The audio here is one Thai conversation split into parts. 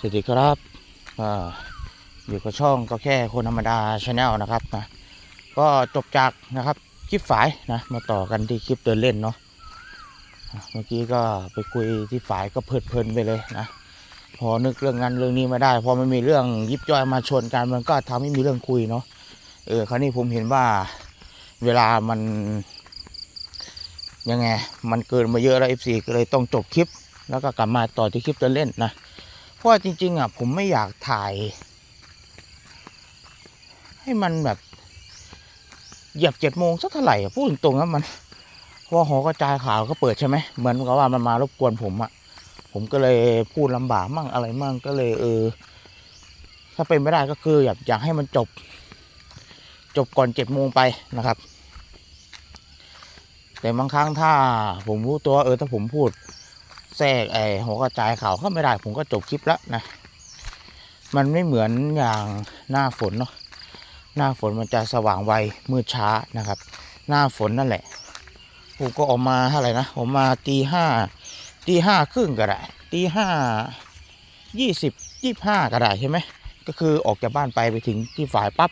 สวัสดีครับออยู่กับช่องก็แค่คนธรรมดาชาแนลนะครับนะก็จบจากนะครับคลิปฝายนะมาต่อกันที่คลิปเดินเล่นเนาะเมื่อกี้ก็ไปคุยที่ฝายก็เพลิดเพลินไปเลยนะพอนึกเรื่องนั้นเรื่องนี้ไม่ได้พอมันมีเรื่องยิบย่อยมาชนกันมันก็ทำให้มีเรื่องคุยเนาะเออคราวนี้ผมเห็นว่าเวลามันยังไงมันเกินมาเยอะแล้ว FC ก็เลยต้องจบคลิป แล้วก็กลับมาต่อที่คลิปเดินเล่นนะ เพราะจริง ๆ อะ ผมไม่อยากถ่าย ให้มันแบบเหยียบเจ็ดโมงสักเท่าไหร่อะพูดตรงๆแล้วมันเพราะว่าหอกระจายข่าวก็เปิดใช่ไหมเหมือนกับว่ามันมารบกวนผมอะผมก็เลยพูดลำบากมั่งอะไรมั่งก็เลยเออ ถ้าเป็นไม่ได้ก็คืออยากอยากให้มันจบ จบก่อนเจ็ดโมงไปนะครับ แต่บางครั้งถ้าผมรู้ตัวเออถ้าผมพูด แทรกไอหัวกระจายเข่าวเข้าไม่ได้ผมก็จบคลิปแล้วนะ มันไม่เหมือนอย่างหน้าฝนเนาะหน้าฝนมันจะสว่างไวมืดช้านะครับ หน้าฝนนั่นแหละผมก็ออกมาเท่าไหร่นะออกมาตีห้าตีห้าครึ่งก็ได้ตีห้ายี่สิบยี่ห้าก็ได้ใช่ไหมก็คือออกจากบ้านไปไปถึงที่ฝ่ายปั๊บ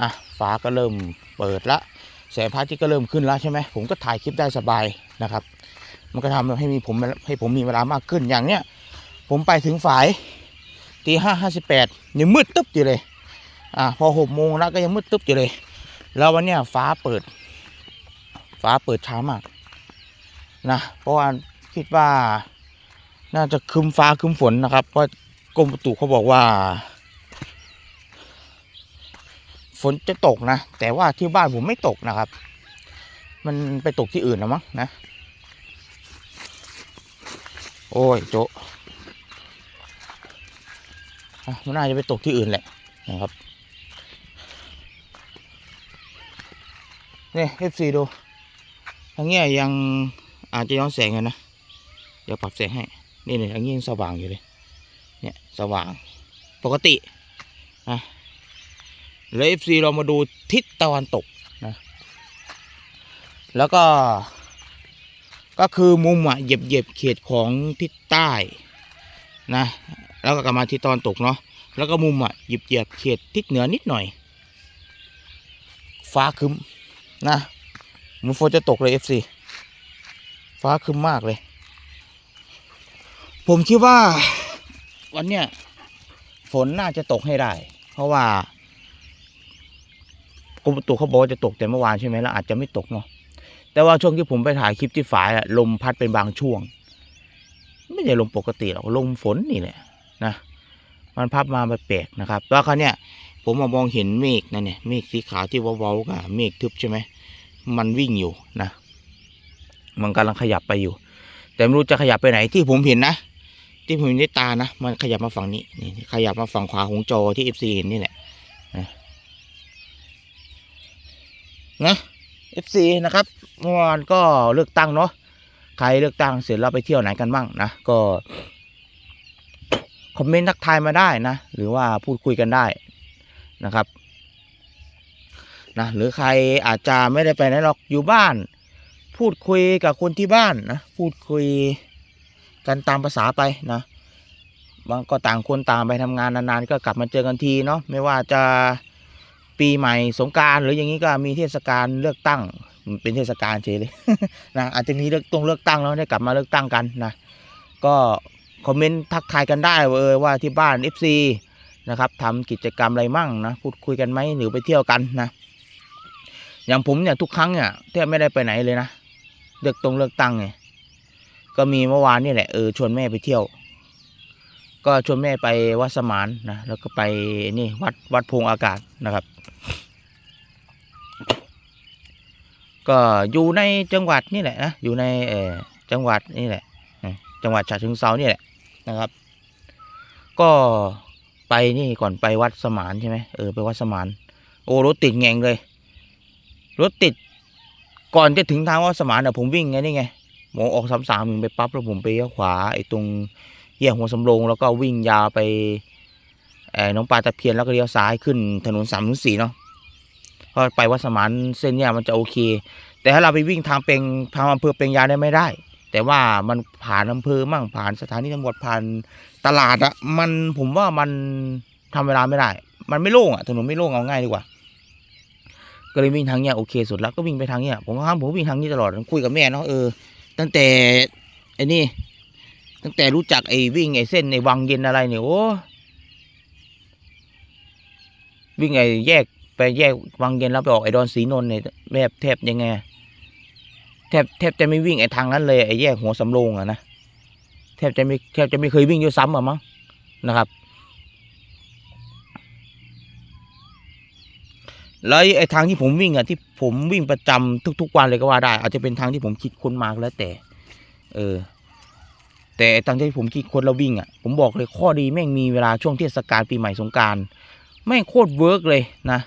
อะฟ้าก็เริ่มเปิดละแสงพระอาทิตย์ก็เริ่มขึ้นแล้วใช่ไหมผมก็ถ่ายคลิปได้สบายนะครับ มันก็ทำให้มีผมให้ผมมีเวลามากขึ้นอย่างเนี้ยผมไปถึงฝ่ายตีห้าห้าสิบแปดยังมืดตึ๊บอยู่เลย อ่าพอหกโมงแล้วก็ยังมืดตึ๊บอยู่เลย แล้ววันเนี้ยฟ้าเปิด ฟ้าเปิดช้ามากนะเพราะว่าคิดว่า น่าจะคึมฟ้าคึมฝนนะครับเพราะกรมอุตุเขาบอกว่า ฝนจะตกนะ แต่ว่าที่บ้านผมไม่ตกนะครับ มันไปตกที่อื่นแล้วมั้งนะ โอ้ยโจะมันน่าจะไปตกที่อื่นแหละนะครับนี่เอฟซีดูทางเนี้ยยังอาจจะย้อนแสงกันนะ เดี๋ยวปรับแสงให้ นี่เนี่ยทางนี้ยังสว่างอยู่เลย เนี่ยสว่าง ปกตินะแล้วเอฟซีเรามาดูทิศตะวันตกนะ แล้วก็ ก็คือมุมอะเหยียบเหยียบเขตของทิศใต้นะแล้วก็กลับมาทิศตะวันตกเนาะแล้วก็มุมอะเหยียบเหยียบเขตทิศเหนือนิดหน่อย ฟ้าคึมนะมันฝนจะตกเลยเอฟซีฟ้าคึมมากเลย ผมคิดว่าวันเนี้ยฝนน่าจะตกให้ได้ เพราะว่ากรมตุเขาบอกว่าจะตกแต่เมื่อวานใช่ไหมแล้วอาจจะไม่ตกเนาะ แต่ว่าช่วงที่ผมไปถ่ายคลิปที่ฝายอะลมพัดเป็นบางช่วง ไม่ใช่ลมปกติหรอกลมฝนนี่แหละนะมันพัดมาแปลกๆนะครับแล้วคราวเนี้ยผมมามองเห็นเมฆนั่นเนี่ยเมฆสีขาวที่เว้าๆกับเมฆทึบใช่ไหมมันวิ่งอยู่นะ มันกำลังขยับไปอยู่ แต่ไม่รู้จะขยับไปไหนที่ผมเห็นนะที่ผมเห็นด้วยตานะมันขยับมาฝั่งนี้นี่ขยับมาฝั่งขวาของจอที่เอฟซีเห็นนี่แหละนะนะ FC นะครับเมื่อวานก็เลือกตั้งเนาะใครเลือกตั้งเสร็จแล้วไปเที่ยวไหนกันบ้างนะ ก็คอมเมนต์ทักทายมาได้นะ หรือว่าพูดคุยกันได้นะครับนะหรือใครอาจจะไม่ได้ไปไหนหรอกอยู่บ้าน พูดคุยกับคนที่บ้านนะพูดคุยกันตามภาษาไปนะบางก็ต่างคนต่างไปทำงานนานๆก็กลับมาเจอกันทีเนาะไม่ว่าจะ ปีใหม่สงการหรืออย่างนี้ก็มีเทศกาลเลือกตั้งเป็นเทศกาลเฉยเลยนะอาจจะมีเลือกตรงเลือกตั้งแล้วได้กลับมาเลือกตั้งกันนะก็คอมเมนต์ทักทายกันได้เออว่าที่บ้าน FC นะครับทำกิจกรรมอะไรมั่งนะพูดคุยกันไหมหรือไปเที่ยวกันนะ อย่างผมเนี่ยทุกครั้งเนี่ยแทบไม่ได้ไปไหนเลยนะเลือกตรงเลือกตั้งเนี่ยก็มีเมื่อวานนี่แหละเออชวนแม่ไปเที่ยว ก็ชวนแม่ไปวัดสมานนะแล้วก็ไปนี่วัดวัดพงอากาศนะครับ ก็อยู่ในจังหวัดนี่แหละนะอยู่ในเออจังหวัดนี่แหละจังหวัดฉะเชิงเซานี่แหละนะครับ ก็ไปนี่ก่อนไปวัดสมานใช่ไหมเออไปวัดสมาน โอ้รถติดแงงเลยรถติดก่อนจะถึงทางวัดสมานอะผมวิ่งไงนี่ไงหมอออกสามสามหนึ่งไปปั๊บแล้วผมไปเลี้ยวขวาไอ้ตรง แยกหัวสำโรงแล้วก็วิ่งยาวไปไอ้หน้องปลาตะเพียนแล้วก็เลี้ยวซ้ายขึ้นถนนสามถึงสี่เนาะเพราะไปวัดสมานเส้นเนี่ยมันจะโอเค แต่ถ้าเราไปวิ่งทางเปงทางอำเภอเปงยาได้ไม่ได้ แต่ว่ามันผ่านอำเภอมั่งผ่านสถานีตำรวจผ่านตลาดอะมันผมว่ามันทำเวลาไม่ได้ มันไม่โล่งอะถนนไม่โล่งเอาง่ายดีกว่า ก็เลยวิ่งทางเนี้ยโอเคสุดแล้วก็วิ่งไปทางเนี้ยผมก็ห้ามผมวิ่งทางนี้ตลอดคุยกับแม่เนาะเออตั้งแต่ไอ้นี่ ตั้งแต่รู้จักไอ้วิ่งไอ้เส้นไอ้วังเย็นอะไรเนี่ยโอ้วิ่งไอ้แยกไปแยกวังเย็นแล้วไปออกไอ้ดอนสีนนท์เนี่ยแทบแทบยังไงแทบแทบจะไม่วิ่งไอ้ทางนั้นเลยไอ้แยกหัวสำโรงอะนะแทบจะไม่แทบจะไม่เคยวิ่งด้วยซ้ำอะมั้งนะครับแล้วไอ้ทางที่ผมวิ่งอะที่ผมวิ่งประจำทุก ๆ วันเลยก็ว่าได้ อาจจะเป็นทางที่ผมคิดค้นมาแล้วแต่ เออ แต่ไอ้ทางที่ผมคิดคนแล้ววิ่งอะผมบอกเลยข้อดีแม่งมีเวลาช่วงเทศกาลปีใหม่สงการแม่งโคตรเวิร์กเลยนะ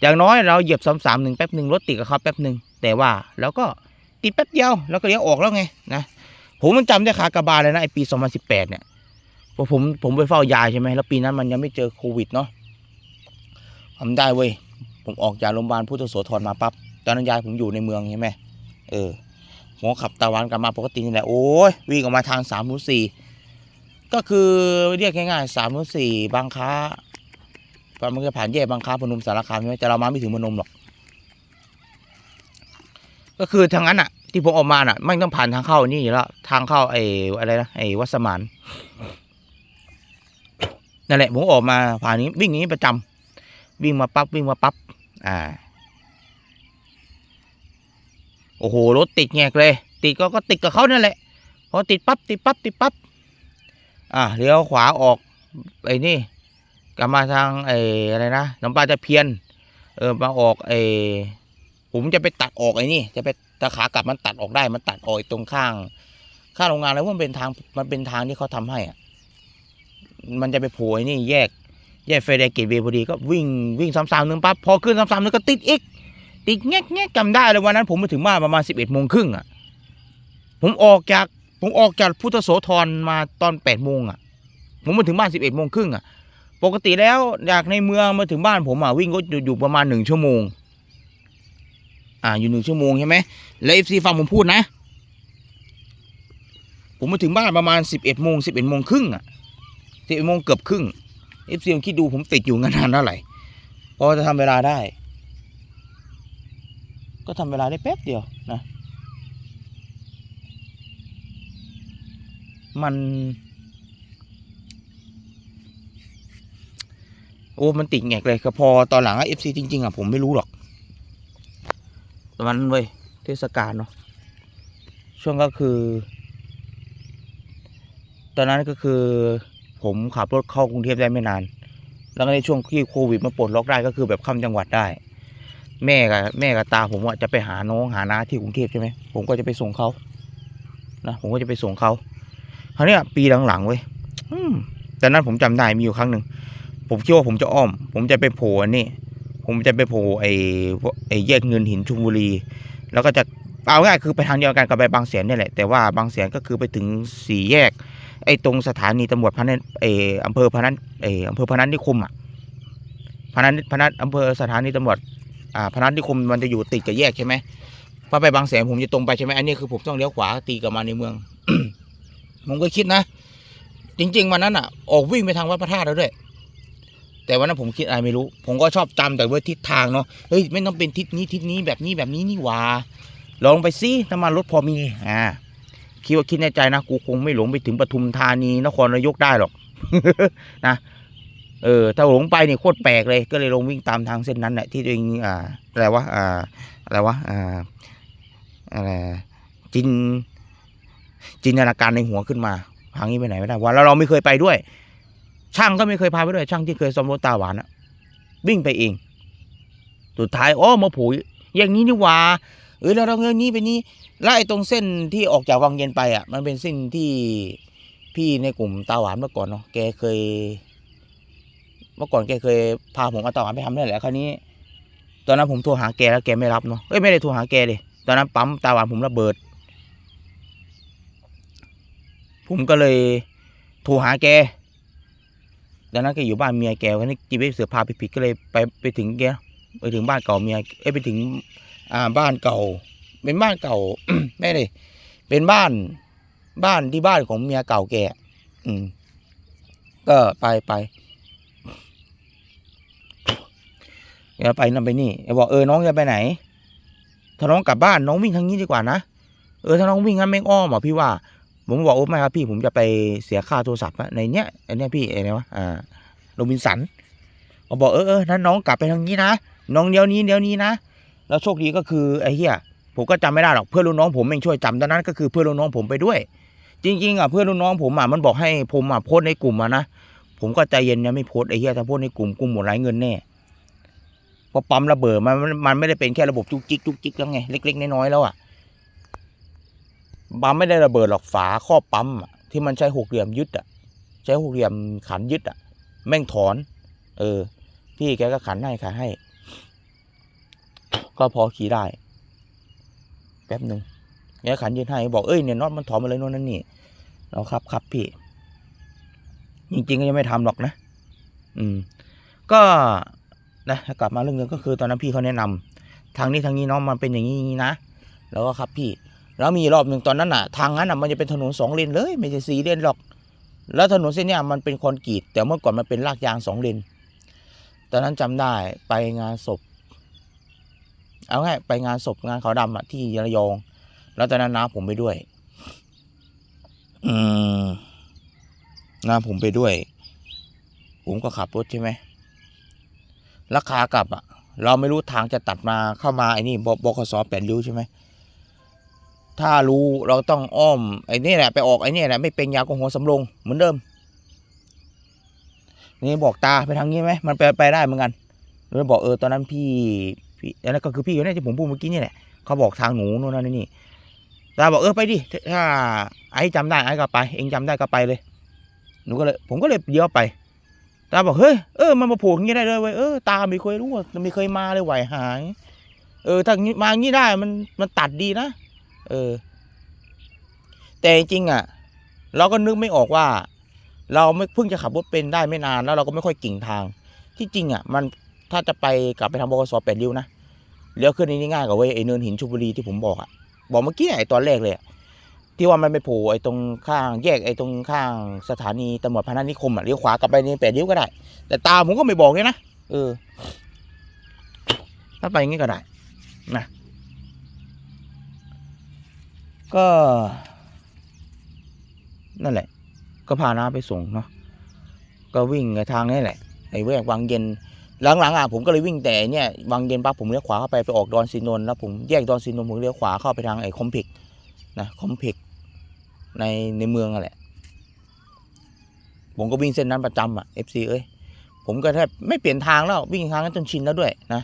อย่างน้อยเราเหยียบสามสามหนึ่งแป๊บหนึ่งรถติดกับเขาแป๊บหนึ่งแต่ว่าแล้วก็ติดแป๊บเดียวแล้วก็เลี้ยวออกแล้วไงนะผมมันจำได้คากระบาลเลยนะไอปี 2018 เนี่ยเพราะผมผมไปเฝ้ายายใช่ไหมแล้วปีนั้นมันยังไม่เจอโควิดเนาะผมได้เว้ยผมออกจากโรงพยาบาลพุทธโสธรมาปั๊บตอนนั้นยายผมอยู่ในเมืองใช่ไหมเออ ผมขับตะวันกลับมาปกตินี่แหละโอ้ยวิ่งออกมาทางสามหสี่ก็คือเรียกง่ายๆสามสี่บางค้ามันก็ผ่านแยกบางค้าพนมสารคามใช่ไหมแต่เรามาไม่ถึงพนมหรอก ก็คือทางนั้นอะ ที่ผมออกมาน่ะไม่ต้องผ่านทางเข้านี่แล้วทางเข้าไอ้อะไรนะไอ้วัดสมานนั่นแหละผมออกมาผ่านนี้วิ่งอย่างนี้ประจำวิ่งมาปั๊บวิ่งมาปั๊บอ่า โอ้โหรถติดแงกเลย ติดก็ก็ติดกับเขานั่นแหละพอติดปั๊บติดปั๊บติดปั๊บอ่าเลี้ยวขวาออกไอ้นี่กลับมาทางไอ้อะไรนะน้ำปลาตะเพียน เออมาออกไอ้ผมจะไปตัดออกไอ้นี่ จะไปตะขากลับมันตัดออกได้มันตัดออกตรงข้าง ข้างโรงงานแล้วมันเป็นทางมันเป็นทางที่เขาทำให้อะมันจะไปโผล่ไอ้นี่แยกแยกไฟแดงเกตเวพอดีก็วิ่งวิ่งซ้ำๆหนึ่งปั๊บพอขึ้นซ้ำๆนึงก็ติดอีก ติดแงกแงกจำได้เลยวันนั้น ผมมาถึงบ้านประมาณสิบเอ็ดโมงครึ่งอะ ผมออกจากผมออกจากพุทธโสธรมาตอนแปดโมงอะ ผมมาถึงบ้านสิบเอ็ดโมงครึ่งอะ ปกติแล้วจากในเมืองมาถึงบ้านผมอะวิ่งก็อยู่ประมาณหนึ่งชั่วโมง อ่าอยู่หนึ่งชั่วโมงใช่ไหมแล้วเอฟซีฟังผมพูดนะ ผมมาถึงบ้านประมาณสิบเอ็ดโมงสิบเอ็ดโมงครึ่งอะสิบเอ็ดโมงเกือบครึ่งเอฟซีคิดดูผมติดอยู่งานเท่าไหร่พอจะทำเวลาได้ ก็ทำเวลาได้แป๊บเดียวนะ มันโอ้มันติดแงกเลยก็พอตอนหลังเอฟซีจริง ๆอะผมไม่รู้หรอกตอนนั้นเว้ยเทศกาลเนาะช่วงก็คือ ตอนนั้นก็คือ ผมขับรถเข้ากรุงเทพได้ไม่นาน แล้วก็ในช่วงที่โควิดมาปลดล็อกได้ก็คือแบบข้ามจังหวัดได้ แม่กับแม่กับตาผมว่าจะไปหาน้องหาน้าที่กรุงเทพใช่ไหมผมก็จะไปส่งเขานะผมก็จะไปส่งเขาคราวนี้ปีหลังๆเว้ยแต่นั้นผมจำได้มีอยู่ครั้งหนึ่งผมคิดว่าผมจะอ้อม ผมจะไปโผล่นี่ผมจะไปโผล่ไอ้ไอ้แยกเงินหินชุมบุรี แล้วก็จะเอาง่ายคือไปทางเดียวกันกับไปบางแสนนี่แหละแต่ว่าบางแสนก็คือไปถึงสี่แยก ไอ้ตรงสถานีตำรวจพนันไอ้อำเภอพนันไอ้อำเภอพนันนิคมอะพนันพนันอำเภอสถานีตำรวจ อ่าพนันนิคมมันจะอยู่ติดกับแยกใช่ไหมพอไปบางแสนผมจะตรงไปใช่ไหมอันนี้คือผมต้องเลี้ยวขวาตีกลับมาในเมือง ผมก็คิดนะ จริง ๆ วันนั้นอะ ออกวิ่งไปทางวัดพระธาตุแล้วด้วย แต่วันนั้นผมคิดอะไรไม่รู้ ผมก็ชอบจำแต่ว่าทิศทางเนาะเฮ้ยไม่ต้องเป็นทิศนี้ทิศนี้แบบนี้แบบนี้นี่หว่าลองไปซิน้ำมันรถพอมีอ่าคิดว่าคิดในใจนะกูคงไม่หลงไปถึงปทุมธานีนครนายกได้หรอกนะ เออถ้าหลงไปเนี่ยโคตรแปลกเลยก็เลยลงวิ่งตามทางเส้นนั้นแหละที่ตัวเองอ่าอะไรวะอ่าอะไรวะอ่าอะไรจินจินตนาการในหัวขึ้นมาทางนี้ไปไหนไม่ได้วันแล้วเราไม่เคยไปด้วย ช่างก็ไม่เคยพาไปด้วย ช่างที่เคยซ่อมรถตาหวานอะวิ่งไปเองสุดท้ายอ๋อมาผูยอย่างนี้นี่ว่าเออแล้วเราเงินนี้ไปนี้แล้วไอ้ตรงเส้นที่ออกจากวังเย็นไปอะ มันเป็นเส้นที่พี่ในกลุ่มตาหวานเมื่อก่อนเนาะแกเคย เมื่อก่อนแกเคยพาผมมาตาหวานไปทำนั่นแหละคราวนี้ ตอนนั้นผมโทรหาแกแล้วแกไม่รับเนาะเอ้ยไม่ได้โทรหาแกเลยตอนนั้นปั๊มตาหวานผมระเบิด ผมก็เลยโทรหาแกดังนั้นแกอยู่บ้านเมียแกวันนี้จีบเสือพาไปผิดก็เลยไปไปถึงแกไปถึงบ้านเก่าเมียเอ้ยไปถึง อ่าบ้านเก่า เป็นบ้านเก่าไม่เลยเป็นบ้านบ้านที่บ้านของเมียเก่าแกอืม ก็ไปไป แกไปนั่นไปนี่แกบอกเออน้องจะไปไหน ถ้าน้องกลับบ้านน้องวิ่งทางนี้ดีกว่านะ เออถ้าน้องวิ่งงั้นแม่งอ้อมอะพี่ว่า ผมบอกโอ้ไม่ครับพี่ผมจะไปเสียค่าโทรศัพท์อะในเนี้ยไอเนี้ยพี่ไอเนี้ยวะอ่าโรบินสันเขาบอกเออเออนั้นน้องกลับไปทางนี้นะน้องเดี๋ยวนี้เดี๋ยวนี้นะ แล้วโชคดีก็คือไอ้เหี้ยผมก็จำไม่ได้หรอกเพื่อนรุ่นน้องผมแม่งช่วยจำตอนนั้นก็คือเพื่อนรุ่นน้องผมไปด้วย จริง ๆอะเพื่อนรุ่นน้องผมอะมันบอกให้ผมอะโพสในกลุ่มอะนะผมก็ใจเย็นนี่ยไม่โพสไอ้เหี้ยถ้าโพสในกลุ่มกลุ่มหมดหลายเงินแน่ พอปั๊มระเบิดมันมันไม่ได้เป็นแค่ระบบจุกจิกจุกจิกแล้วไงเล็ก ๆ น้อยๆแล้วอะปั๊มไม่ได้ระเบิดหรอกฝาครอปั๊มที่มันใช้หกเหลี่ยมยึดอะ ใช้หกเหลี่ยมขันยึดอะ แม่งถอน เออ พี่แกก็ขันให้ขันให้ ก็พอขี่ได้ แป๊บหนึ่งแกขันยึดให้บอกเอ้ยเนี่ยน็อตมันถอนมาเลยโน่นนั่นนี่เราครับครับพี่ จริงๆก็ยังไม่ทำหรอกนะ อืม ก็ นะกลับมาเรื่องเงินก็คือตอนนั้นพี่เขาแนะนำทางนี้ทางนี้น้องมันเป็นอย่างนี้นะ แล้วก็ครับพี่ แล้วมีรอบหนึ่งตอนนั้นอะ ทางนั้นอะมันจะเป็นถนนสองเลนเลย ไม่ใช่สี่เลนหรอก แล้วถนนเส้นนี้มันเป็นคอนกรีตแต่เมื่อก่อนมันเป็นลากยางสองเลนตอนนั้นจำได้ไปงานศพ เอาง่ายไปงานศพงานเขาวดำอะที่ระยอง แล้วตอนนั้นน้าผมไปด้วย อืมน้าผมไปด้วย ผมก็ขับรถใช่ไหม ราคากลับอะเราไม่รู้ทางจะตัดมาเข้ามาไอ้นี่บกสแปดริ้วใช่ไหมถ้ารู้เราต้องอ้อมไอ้นี่แหละไปออกไอ้นี่แหละไม่เป็นยากงหัวสำโรงเหมือนเดิม นี่บอกตาไปทางนี้ไหมมันไปไปได้เหมือนกันแล้วบอกเออตอนนั้นพี่พี่อันนั้นก็คือพี่คนนี้ที่ผมพูดเมื่อกี้นี่แหละเขาบอกทางหนูนู่นนั่นนี่ตาบอกเออไปดิถ้าไอ้จำได้ไอ้ก็ไป เองจำได้ก็ไปเลยหนูก็เลยผมก็เลยเลี้ยวไป ตาบอกเฮ้ยเออมันมาโผูกอย่างนี้ได้เลยเว้ยเออตาไม่เคยรู้ว่าไม่เคยมาเลยไหวหาย เออถ้างี้มาอย่างนี้ได้มันมันตัดดีนะเออ แต่จริงอะ เราก็นึกไม่ออกว่า เราไม่เพิ่งจะขับรถเป็นได้ไม่นานแล้วเราก็ไม่ค่อยกิ่งทาง ที่จริงอะ มันถ้าจะไปกลับไปทางบกสแปดริ้วนะเลี้ยวขึ้นนี่ง่ายกว่าเว้ยไอเนินหินชุบุรีที่ผมบอกอะบอกเมื่อกี้ไอตอนแรกเลยอะ ที่ว่ามันไปโผล่ไอ้ตรงข้างแยกไอ้ตรงข้างสถานีตำรวจพนัสนิคมอะเลี้ยวขวากลับไปนี่แปดริ้วก็ได้ แต่ตาผมก็ไม่บอกเลยนะเออถ้าไปอย่างงี้ก็ได้นะก็ นั่นแหละ ก็พาน้าไปส่งเนาะก็วิ่งทางนี้แหละไอ้แวกวังเย็นหลังๆอะผมก็เลยวิ่งแต่เนี่ยวังเย็นปั๊บผมเลี้ยวขวาเข้าไปไปออกดอนซีนนท์แล้วผมแยกดอนซีนนท์ผมเลี้ยวขวาเข้าไปทางไอ้คอมเพกนะคอมเพก ในในเมืองอะแหละ ผมก็วิ่งเส้นนั้นประจำอะเอฟซีเอ้ยผมก็แทบไม่เปลี่ยนทางแล้ววิ่งทางนั้นจนชินแล้วด้วยนะ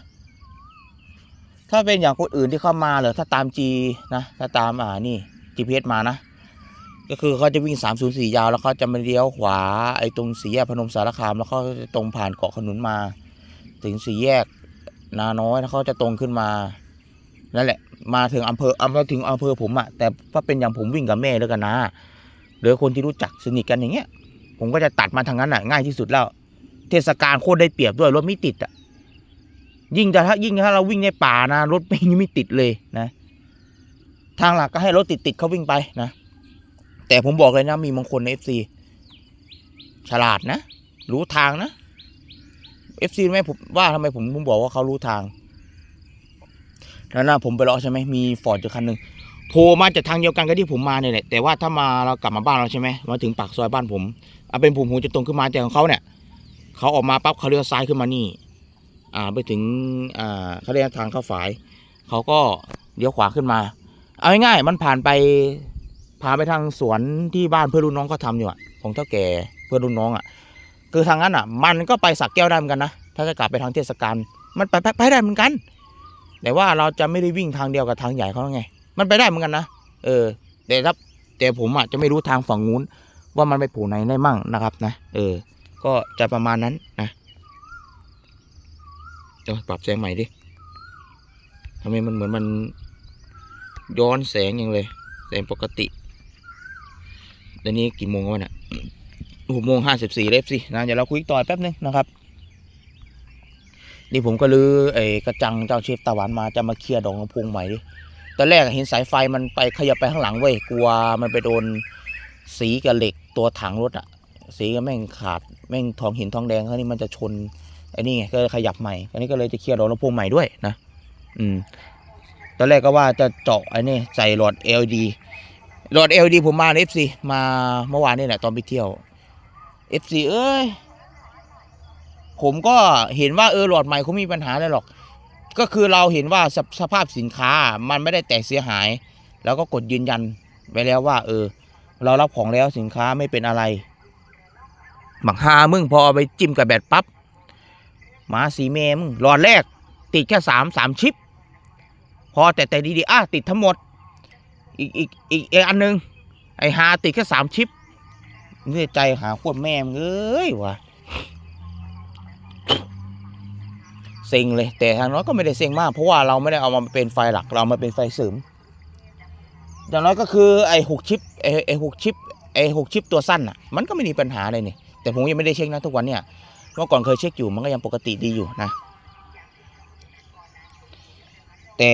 ถ้าเป็นอย่างคนอื่นที่เข้ามาเหรอถ้าตาม G นะถ้าตามอ่านี่ GPS มานะ ก็คือเขาจะวิ่ง 304 ยาว แล้วเขาจะมาเลี้ยวขวาไอ้ตรงสี่แยกพนมสารคาม แล้วเขาจะตรงผ่านเกาะขนุนมา ถึงสี่แยกนาน้อยแล้วเขาจะตรงขึ้นมานั่นแหละ มาถึงอำเภออำเภอถึงอำเภอผมอะแต่ถ้าเป็นอย่างผมวิ่งกับแม่แล้วกันนะหรือคนที่รู้จักสนิทกันอย่างเงี้ย ผมก็จะตัดมาทางนั้นอะง่ายที่สุดแล้ว เทศกาลโคตรได้เปรียบด้วยรถไม่ติดอะยิ่งจะถ้ายิ่งถ้าเราวิ่งในป่านะรถไม่ไม่ติดเลยนะ ทางหลักก็ให้รถติดติดเขาวิ่งไปนะ แต่ผมบอกเลยนะมีบางคนในเอฟซีฉลาดนะ รู้ทางนะเอฟซีไหมผมว่าทำไมผมผมบอกว่าเขารู้ทาง แล้วนะผมไปเลาะใช่ไหมมีฟอร์ดอยู่คันหนึ่งโผล่มาจากทางเดียวกันกับที่ผมมาเนี่ยแหละแต่ว่าถ้ามาเรากลับมาบ้านเราใช่ไหมมาถึงปากซอยบ้านผมเอาเป็นผมผมจะตรงขึ้นมาแต่ของเขาเนี่ยเขาออกมาปั๊บเขาเลี้ยวซ้ายขึ้นมานี่ อ่าไปถึงอ่าเขาเรียกทางเข้าฝายเขาก็เลี้ยวขวาขึ้นมา เอาง่ายๆมันผ่านไปพาไปทางสวนที่บ้านเพื่อนรุ่นน้องเขาทำอยู่อะของเท่าแก่เพื่อนรุ่นน้องอะคือทางนั้นอะมันก็ไปสักแก้วได้เหมือนกันนะถ้าจะกลับไปทางเทศกาลมันไปไปได้เหมือนกัน แต่ว่าเราจะไม่ได้วิ่งทางเดียวกับทางใหญ่เขาไง มันไปได้เหมือนกันนะ เออ แต่ถ้าแต่ผมอะจะไม่รู้ทางฝั่งนู้น ว่ามันไปผูไหนได้มั่งนะครับนะ เออ ก็จะประมาณนั้นนะเดี๋ยวปรับแสงใหม่ดิทำไมมันเหมือนมันย้อนแสงอย่างเลย แสงปกติตอนนี้กี่โมงแล้วเนี่ยหกโมงห้าสิบสี่เล็บสินะเดี๋ยวเราคุยต่อแป๊บนึงนะครับ นี่ผมก็ลื้อไอ้กระจังเจ้าเชฟตะวันมาจะมาเคลียร์ดอกลำโพงใหม่ดิตอนแรกเห็นสายไฟมันไปขยับไปข้างหลังเว้ยกลัวมันไปโดนสีกับเหล็กตัวถังรถอะสีก็แม่งขาดแม่งทองหินทองแดงคราวนี้มันจะชนไอ้นี่ไงก็ขยับใหม่คราวนี้ก็เลยจะเคลียร์ดอกลำโพงใหม่ด้วยนะ อืมตอนแรกก็ว่าจะเจาะไอ้นี่ใส่หลอด LED หลอด LED ผมมาใน FC มาเมื่อวานนี่แหละตอนไปเที่ยว FC เอ้ย ผมก็เห็นว่าเออหลอดใหม่เขามีปัญหาอะไรหรอก ก็คือเราเห็นว่าสสภาพสินค้ามันไม่ได้แตกเสียหาย แล้วก็กดยืนยันไปแล้วว่า เออ เรารับของแล้วสินค้าไม่เป็นอะไรหมักฮามึงพอไปจิ้มกับแบตปั๊บหมาสีเมมึงหลอดแรก ติดแค่สามสามชิป พอแต่แต่ดีๆอะติดทั้งหมด อีกอีกอีกอีกอันหนึง ไอฮาติดแค่สามชิปนี่ใจหาขวดแม่มึงเอ้ยวะ เซ็งเลย แต่ทางน้อยก็ไม่ได้เซ็งมาก เพราะว่าเราไม่ได้เอามาเป็นไฟหลักเรามาเป็นไฟเสริม อย่างน้อยก็คือไอหกชิปไอไอหกชิปไอหกชิปตัวสั้นอะมันก็ไม่มีปัญหาเลยนี่แต่ผมยังไม่ได้เช็คนะทุกวันเนี่ยเมื่อก่อนเคยเช็คอยู่มันก็ยังปกติดีอยู่นะ แต่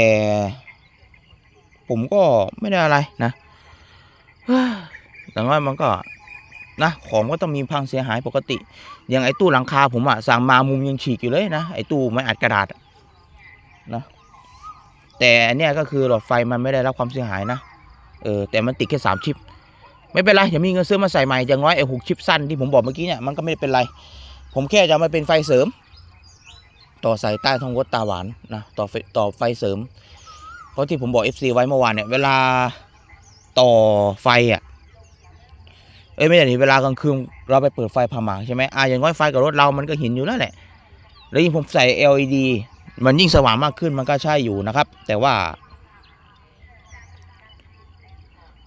ผมก็ไม่ได้อะไรนะแต่ว่ามันก็ นะของก็ต้องมีพังเสียหายปกติ อย่างไอ้ตู้หลังคาผมอะสั่งมามุมยังฉีกอยู่เลยนะไอ้ตู้ไม้อัดกระดาษนะแต่เนี้ยก็คือหลอดไฟมันไม่ได้รับความเสียหายนะเออแต่มันติดแค่สามชิป ไม่เป็นไรอย่ามีเงินซื้อมาใส่ใหม่อย่างน้อยไอ้หกชิปสั้นที่ผมบอกเมื่อกี้เนี่ยมันก็ไม่เป็นไร ผมแค่จะมาเป็นไฟเสริม ต่อสายใต้ท้องรถตาหวานนะต่อไฟต่อไฟเสริมเพราะที่ผมบอก FC ไว้เมื่อวานเนี่ยเวลาต่อไฟอะ เอ้ยไม่ใช่ดิเวลากลางคืนเราไปเปิดไฟผ่าหมากใช่ไหมอะอย่างน้อยไฟกับรถเรามันก็เห็นอยู่แล้วแหละ แล้วยิ่งผมใส่ LED มันยิ่งสว่างมากขึ้นมันก็ใช่อยู่นะครับ แต่ว่า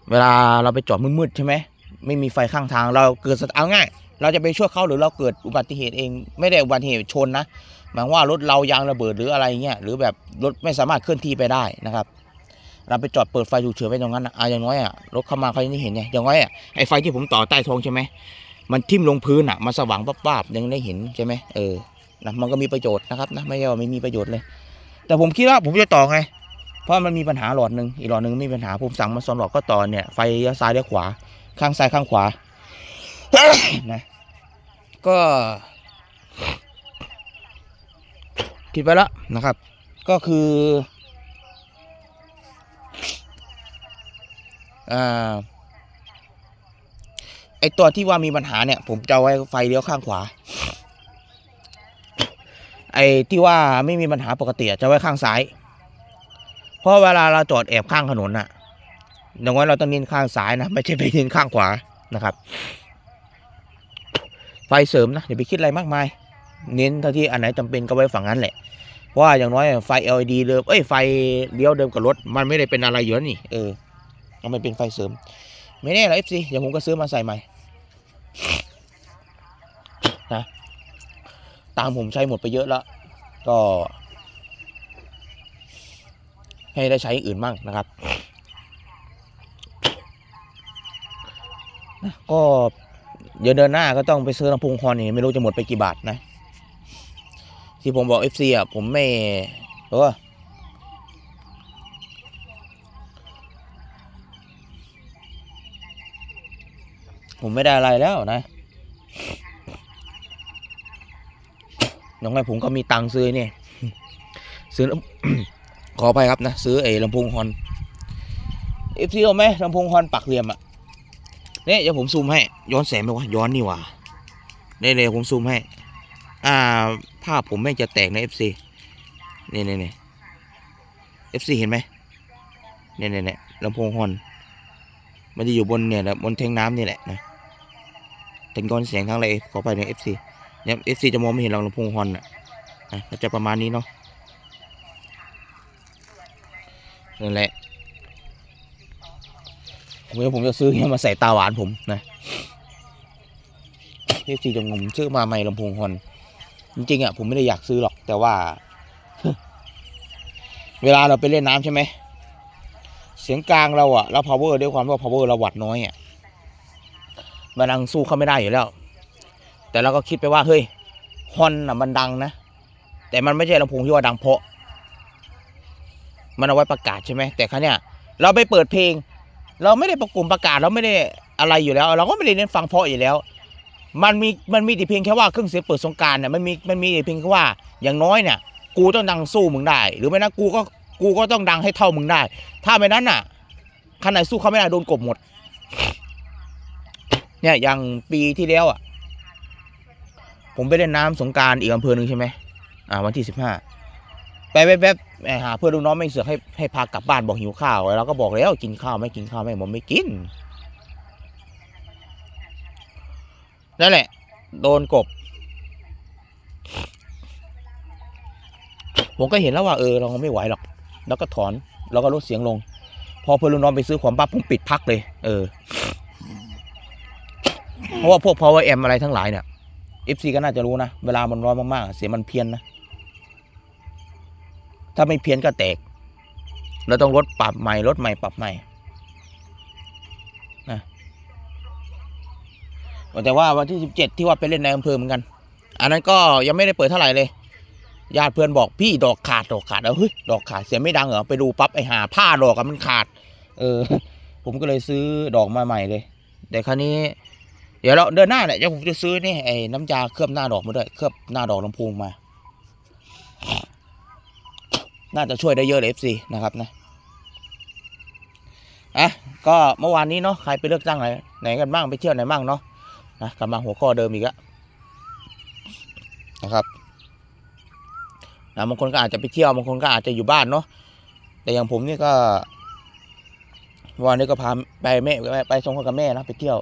เวลาเราไปจอดมืดๆใช่ไหมไม่มีไฟข้างทางเราเกิดเอาง่าย เราจะไปช่วยเขาหรือเราเกิดอุบัติเหตุเอง ไม่ได้อุบัติเหตุชนนะหมายว่ารถเรายางระเบิดหรืออะไรเงี้ยหรือแบบรถไม่สามารถเคลื่อนที่ไปได้นะครับ เราไปจอดเปิดไฟฉุกเฉินไว้ตรงนั้นนะอะอย่างน้อยอะรถเข้ามาเขายังไม่เห็นไงอย่างน้อยอะไอ้ไฟที่ผมต่อใต้ท้องใช่ไหมมันทิ่มลงพื้นอะมันสว่างป๊าบๆยังได้เห็นใช่ไหมเออนะมันก็มีประโยชน์นะครับนะไม่ใช่ว่าไม่มีประโยชน์เลย แต่ผมคิดว่าผมจะต่อไง เพราะมันมีปัญหาหลอดหนึ่งอีกหลอดหนึ่งไม่มีปัญหาผมสั่งมาสองหลอดก็ต่อเนี่ยไฟซ้ายเลี้ยวขวา ข้างซ้ายข้างขวานะก็คิดไปแล้วนะครับ ก็คืออ่า ไอตัวที่ว่ามีปัญหาเนี่ย ผมจะไว้ไฟเลี้ยวข้างขวา ไอที่ว่าไม่มีปัญหาปกติจะไว้ข้างซ้าย เพราะเวลาเราจอดแอบข้างถนนน่ะอย่างน้อยเราต้องเน้นข้างซ้ายนะไม่ใช่ไปเน้นข้างขวานะครับ ไฟเสริมนะอย่าไปคิดอะไรมากมาย เน้นเท่าที่อันไหนจำเป็นก็ไว้ฝั่งนั้นแหละเพราะว่าอย่างน้อยไฟ LED เดิมเอ้ยไฟเลี้ยวเดิมกับรถมันไม่ได้เป็นอะไรอยู่แล้วนี่เออ เอามันเป็นไฟเสริม ไม่แน่หรอก FC อย่างผมก็ซื้อมาใส่ใหม่นะตังค์ผมใช้หมดไปเยอะแล้ว ก็ ให้ได้ใช้อื่นบ้างนะครับนะก็เดี๋ยวเดินหน้าก็ต้องไปซื้อลำโพงคอนนี่ไม่รู้จะหมดไปกี่บาทนะ ที่ผมบอก FC อะผมไม่เออ ผมไม่ได้อะไรแล้วนะยังไงผมก็มีตังค์ซื้อเนี่ยซื้อขออภัยครับนะ ซื้อไอ้ลำโพงฮอนเอฟซีเอาไหมลำโพงฮอนปักเหลี่ยมอะเนี่ยเดี๋ยวผมซูมให้ ย้อนแสงไหมวะย้อนนี่ว่าเนี่ยเลยผมซูมให้ อ่า ภาพผมไม่งจะแตกในเอฟซีเนี่ยเนี่ยเนี่ยเอฟซีเห็นไหมเนี่ยเนี่ยเนี่ยลำโพงฮอน มันจะอยู่บนเนี่ยแหละบนแทงน้ำนี่แหละนะ ถึงย้อนแสงทั้งอะไรขอไปในเอฟซีเนี่ยเอฟซีจะมองไม่เห็นหรอกลำโพงฮอนอะนะจะประมาณนี้เนาะนั่นแหละผมว่าผมจะซื้อเนี่ยมาใส่ตาหวานผมนะเอฟซีจะงมซื้อมาใหม่ลำโพงฮอนจริงๆอะผมไม่ได้อยากซื้อหรอกแต่ว่า เวลาเราไปเล่นน้ำใช่ไหมเสียงกลางเราอะแล้ว power ด้วยความว่า power เราวัดน้อยอะ มันดังสู้เขาไม่ได้อยู่แล้ว แต่เราก็คิดไปว่าเฮ้ยฮอนอะมันดังนะ แต่มันไม่ใช่ลำโพงที่ว่าดังเพราะ มันเอาไว้ประกาศใช่ไหมแต่ครั้งเนี้ยเราไปเปิดเพลง เราไม่ได้ประกลุ่มประกาศเราไม่ได้อะไรอยู่แล้ว เราก็ไม่ได้เน้นฟังเพราะอยู่แล้ว มันมีมันมีแต่เพียงแค่ว่าเครื่องเสียงเปิดสงกรารเนี่ยมันมีมันมีแต่เพียงแค่ว่าอย่างน้อยเนี่ยกูต้องดังสู้มึงได้ หรือไม่นะกูก็กูก็ต้องดังให้เท่ามึงได้ ถ้าไม่นั้นน่ะคันไหนสู้เขาไม่ได้โดนกบหมด เนี่ยอย่างปีที่แล้วอะ ผมไปเล่นน้ำสงการอีกอำเภอหนึ่งใช่ไหมอ่า วันที่สิบห้าไปแวบๆไปหาเพื่อนลูกน้องไม่เสือกให้ให้พากลับบ้านบอกหิวข้าวเราก็บอกแล้วกินข้าวไม่กินข้าวไม่ผมไม่กินนั่นแหละ โดนกบ ผมก็เห็นแล้วว่าเออเราไม่ไหวหรอก แล้วก็ถอน แล้วก็ลดเสียงลง พอเพื่อนลูกน้องไปซื้อของปั๊บผมปิดพักเลย เออ เพราะว่าพวก power amp อะไรทั้งหลายเนี่ย FC ก็น่าจะรู้นะ เวลามันร้อนมากๆ เสียงมันเพี้ยนนะ ถ้าไม่เพี้ยนก็แตก เราต้องลดปรับใหม่ลดใหม่ปรับใหม่นะแต่ว่าวันที่สิบเจ็ดที่ว่าไปเล่นในอำเภอเหมือนกัน อันนั้นก็ยังไม่ได้เปิดเท่าไหร่เลยญาติเพื่อนบอกพี่ดอกขาดดอกขาดแล้วเฮ้ยดอกขาดเสียงไม่ดังเหรอไปดูปั๊บไอหาผ้าดอกอะมันขาด เออ ผมก็เลยซื้อดอกมาใหม่เลย แต่คราวนี้ เดี๋ยวเราเดือนหน้าเนี่ยเดี๋ยวผมจะซื้อนี่ไอ้น้ำยาเคลือบหน้าดอกมาด้วยเคลือบหน้าดอกลำโพงมา น่าจะช่วยได้เยอะเลยเอฟซีนะครับนะอะก็เมื่อวานนี้เนาะใครไปเลือกตั้งไหนไหนกันบ้างไปเที่ยวไหนบ้างเนาะนะกลับมาหัวข้อเดิมอีกแล้วนะครับนะบางคนก็อาจจะไปเที่ยวบางคนก็อาจจะอยู่บ้านเนาะแต่อย่างผมนี่ก็วันนี้ก็พาไปแม่ไปไปส่งคนกับแม่นะไปเที่ยว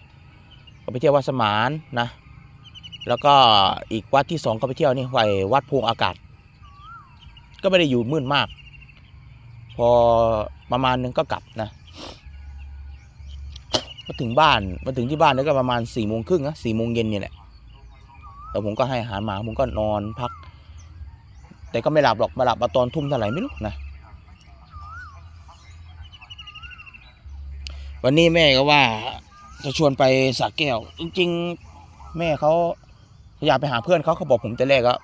ก็ไปเที่ยววัดสมานนะ แล้วก็อีกวัดที่สองก็ไปเที่ยวนี่ไววัดพวงอากาศ ก็ไม่ได้อยู่มืดมาก พอประมาณนึงก็กลับนะมาถึงบ้านมาถึงที่บ้านนี่ก็ประมาณสี่โมงครึ่งนะสี่โมงเย็นเนี่ยแหละแต่ผมก็ให้อาหารหมาผมก็นอนพัก แต่ก็ไม่หลับหรอกมาหลับมาตอนทุ่มเท่าไหร่ไม่รู้นะวันนี้แม่ก็ว่า จะชวนไปสระแก้ว จริง ๆ แม่เขาอยากไปหาเพื่อนเขาเขาบอกผมแต่แรกอะ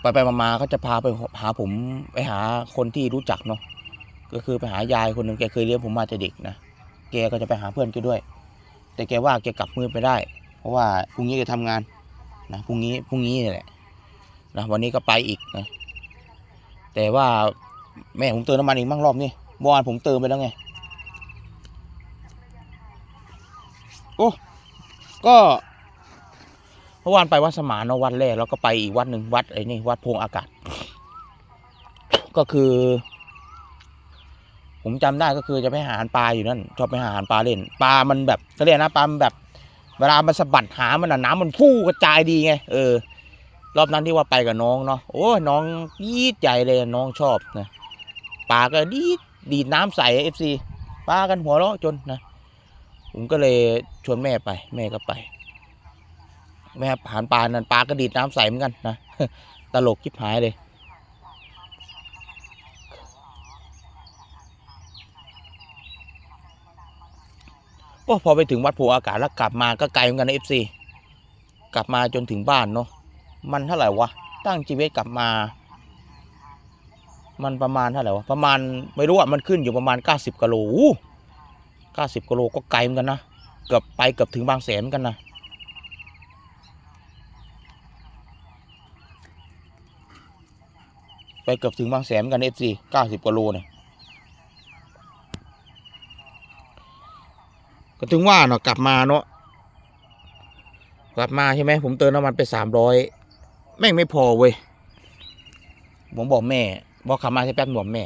ไปไปมาๆเขาจะพาไปหาผมไปหาคนที่รู้จักเนาะก็คือไปหายายคนหนึ่งแกเคยเลี้ยงผมมาแต่เด็กนะแกก็จะไปหาเพื่อนแกด้วย แต่แกว่าแกกลับมือไปได้ เพราะว่าพรุ่งนี้แกทำงานนะพรุ่งนี้พรุ่งนี้นี่แหละนะวันนี้ก็ไปอีกนะแต่ว่าแม่ผมเติมน้ำมันอีกมั่งรอบนี้เมื่อวานผมเติมไปแล้วไง โอ้ก็เมื่อวานไปวัดสมานเนอะวัดแรกแล้วก็ไปอีกวัดหนึ่งวัดไอ้นี่วัดพงอากาศ ก็คือ ผมจำได้ก็คือจะไปหาอาหารปลาอยู่นั่นชอบไปหาอาหารปลาเล่นปลามันแบบเขาเรียกนะปลามันแบบ เวลามันสะบัดหามันน่ะน้ำมันฟู่กระจายดีไงเออ รอบนั้นที่ว่าไปกับน้องเนาะโอ้ยน้องยีดใจเลยน้องชอบนะปลาก็ดีดีดน้ำใสเอฟซีปลากันหัวเราะจนนะ ผมก็เลยชวนแม่ไป แม่ก็ไป แม่ผ่านปลานั่นปลากระดีดน้ำใสเหมือนกันนะตลกชิบหายเลย โอ้พอไปถึงวัดภูอากาศแล้วกลับมาก็ไกลเหมือนกันนะเอฟซีกลับมาจนถึงบ้านเนาะมันเท่าไหร่วะตั้งจีเวกลับมา มันประมาณเท่าไหร่วะประมาณไม่รู้อะมันขึ้นอยู่ประมาณ 90กิโลอู้ 90กิโลก็ไกลเหมือนกันนะ เกือบไปเกือบถึงบางแสนเหมือนกันนะไปเกือบถึงบางแสนเหมือนกันเอฟซีเก้าสิบกว่าโลเนี่ยก็ถึงว่าเนาะกลับมาเนาะกลับมาใช่ไหมผมเติมน้ำมันไปสามร้อยแม่งไม่พอเว้ยผมบอกแม่บอกขับมาใช้แป๊บหน่วมแม่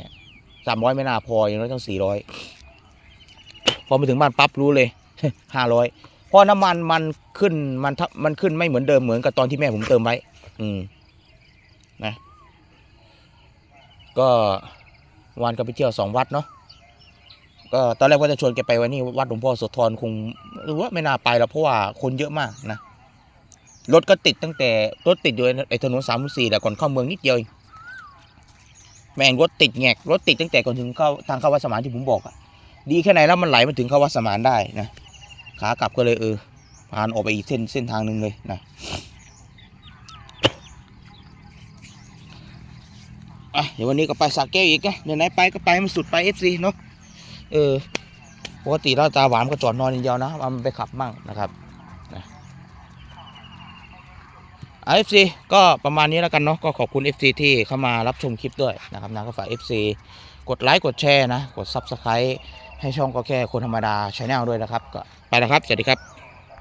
สามร้อยไม่น่าพออย่างน้อยต้องสี่ร้อย พอไปถึงบ้านปั๊บรู้เลยห้าร้อยเพราะน้ำมันมันขึ้นมันมันขึ้นไม่เหมือนเดิมเหมือนกับตอนที่แม่ผมเติมไว้ อืมนะ ก็วันก็ไปเที่ยวสองวัดเนาะก็ตอนแรกว่าจะชวนแกไปวันนี้วัดหลวงพ่อโสธรคงหรือว่าไม่น่าไปแล้วเพราะว่าคนเยอะมากนะรถก็ติดตั้งแต่รถติดอยู่ไอ้ถนนสามสี่แต่ก่อนเข้าเมืองนิดเดียวแม่งรถติดแงกรถติดตั้งแต่ก่อนถึงเข้าทางเข้าวัดสมานที่ผมบอกอะ ดีแค่ไหนแล้วมันไหลมาถึงเขาวัดสมานได้นะขากลับก็เลยเออผ่านออกไปอีกเส้นเส้นทางหนึ่งเลยนะอะเดี๋ยววันนี้ก็ไปสักแก้วอีกนะเดี๋ยวไหนไปก็ไปมันสุดไปเอฟซีเนาะเออปกติแล้วตาหวานก็จอดนอนอย่างเดียวนะเอามันไปขับมั่งนะครับนะเอฟซีก็ประมาณนี้แล้วกันเนาะก็ขอบคุณ FC ที่เข้ามารับชมคลิปด้วยนะครับนะก็ฝาก FC กดไลค์กดแชร์นะ กด Subscribe ให้ช่องก็แค่คนธรรมดาชาแนลด้วยนะครับ ก็ไปแล้วครับ สวัสดีครับ